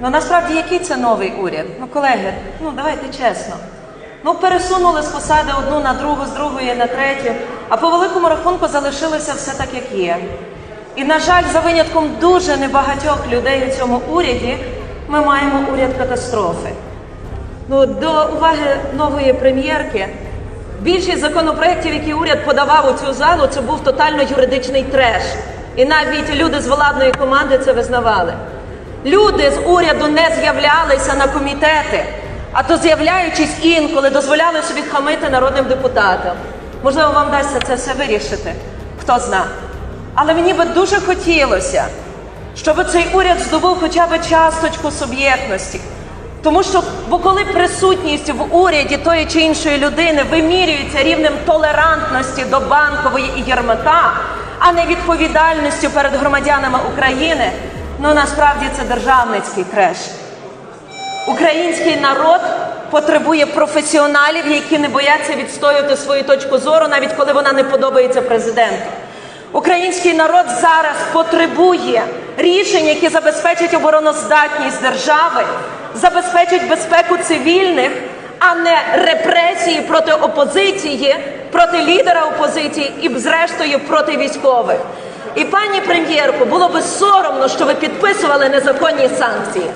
Ну насправді який це новий уряд? Ну, колеги, ну давайте чесно. Ну, пересунули з посади одну на другу, з другої на третю, а по великому рахунку залишилося все так, як є. І, на жаль, за винятком дуже небагатьох людей у цьому уряді, ми маємо уряд катастрофи. Ну, до уваги нової прем'єрки. Більшість законопроєктів, які уряд подавав у цю залу, це був тотально юридичний треш. І навіть люди з владної команди це визнавали. Люди з уряду не з'являлися на комітети, а то з'являючись інколи, дозволяли собі хамити народним депутатам. Можливо, вам вдасться це все вирішити, хто зна. Але мені би дуже хотілося, щоб цей уряд здобув хоча б часточку суб'єктності. Тому що, бо коли присутність в уряді тої чи іншої людини вимірюється рівнем толерантності до банкової і Єрмака, а не відповідальністю перед громадянами України, ну насправді це державницький креш. Український народ потребує професіоналів, які не бояться відстоювати свою точку зору, навіть коли вона не подобається президенту. Український народ зараз потребує рішень, які забезпечать обороноздатність держави, забезпечать безпеку цивільних, а не репресії проти опозиції, проти лідера опозиції і, зрештою, проти військових. І пані прем'єрку, було би соромно, що ви підписували незаконні санкції.